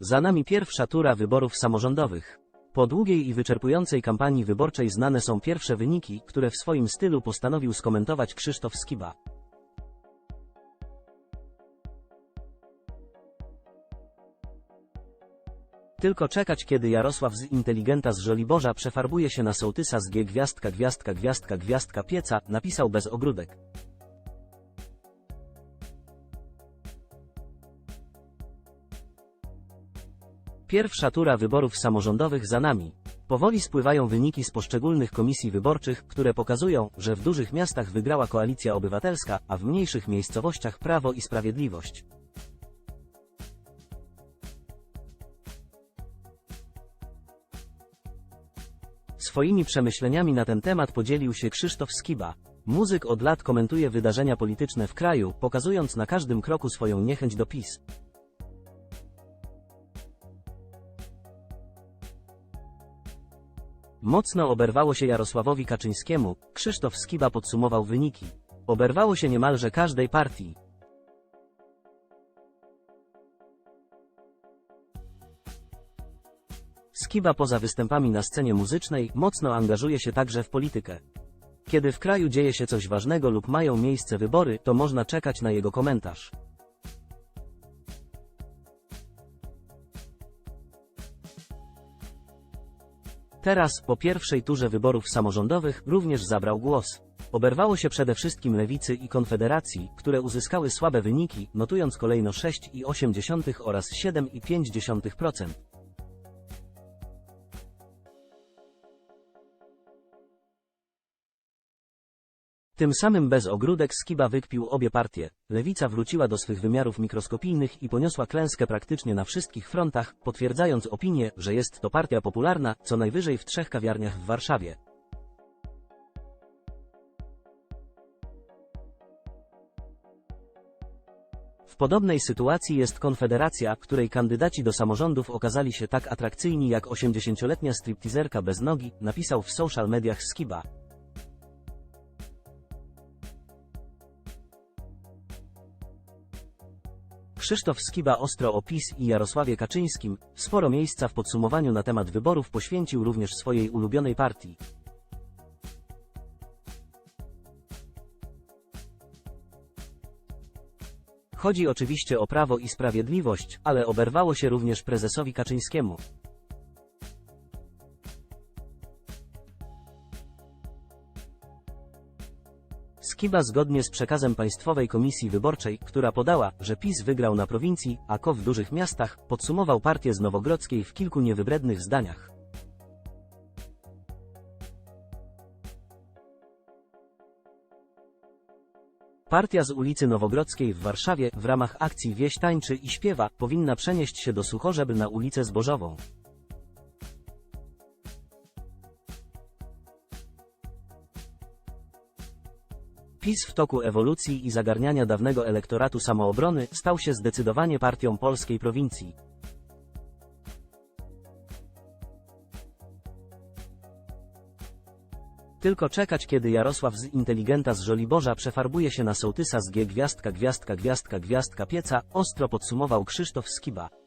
Za nami pierwsza tura wyborów samorządowych. Po długiej i wyczerpującej kampanii wyborczej znane są pierwsze wyniki, które w swoim stylu postanowił skomentować Krzysztof Skiba. Tylko czekać kiedy Jarosław z inteligenta z Żoliborza przefarbuje się na sołtysa z G gwiazdka gwiazdka gwiazdka gwiazdka pieca, napisał bez ogródek. Pierwsza tura wyborów samorządowych za nami. Powoli spływają wyniki z poszczególnych komisji wyborczych, które pokazują, że w dużych miastach wygrała koalicja obywatelska, a w mniejszych miejscowościach Prawo i Sprawiedliwość. Swoimi przemyśleniami na ten temat podzielił się Krzysztof Skiba. Muzyk od lat komentuje wydarzenia polityczne w kraju, pokazując na każdym kroku swoją niechęć do PiS. Mocno oberwało się Jarosławowi Kaczyńskiemu, Krzysztof Skiba podsumował wyniki. Oberwało się niemalże każdej partii. Skiba poza występami na scenie muzycznej mocno angażuje się także w politykę. Kiedy w kraju dzieje się coś ważnego lub mają miejsce wybory, to można czekać na jego komentarz. Teraz, po pierwszej turze wyborów samorządowych, również zabrał głos. Oberwało się przede wszystkim Lewicy i Konfederacji, które uzyskały słabe wyniki, notując kolejno 6,8 oraz 7,5%. Tym samym bez ogródek Skiba wykpił obie partie. Lewica wróciła do swych wymiarów mikroskopijnych i poniosła klęskę praktycznie na wszystkich frontach, potwierdzając opinię, że jest to partia popularna, co najwyżej w trzech kawiarniach w Warszawie. W podobnej sytuacji jest Konfederacja, której kandydaci do samorządów okazali się tak atrakcyjni jak 80-letnia stripteaserka bez nogi, napisał w social mediach Skiba. Krzysztof Skiba ostro o PiS i Jarosławie Kaczyńskim, sporo miejsca w podsumowaniu na temat wyborów poświęcił również swojej ulubionej partii. Chodzi oczywiście o Prawo i Sprawiedliwość, ale oberwało się również prezesowi Kaczyńskiemu. Skiba zgodnie z przekazem Państwowej Komisji Wyborczej, która podała, że PiS wygrał na prowincji, a KO w dużych miastach, podsumował partię z Nowogrodzkiej w kilku niewybrednych zdaniach. Partia z ulicy Nowogrodzkiej w Warszawie, w ramach akcji Wieś tańczy i śpiewa, powinna przenieść się do Suchorzeby na ulicę Zbożową. PiS w toku ewolucji i zagarniania dawnego elektoratu samoobrony stał się zdecydowanie partią polskiej prowincji. Tylko czekać kiedy Jarosław z inteligenta z Żoliborza przefarbuje się na sołtysa z G gwiazdka gwiazdka gwiazdka gwiazdka pieca, ostro podsumował Krzysztof Skiba.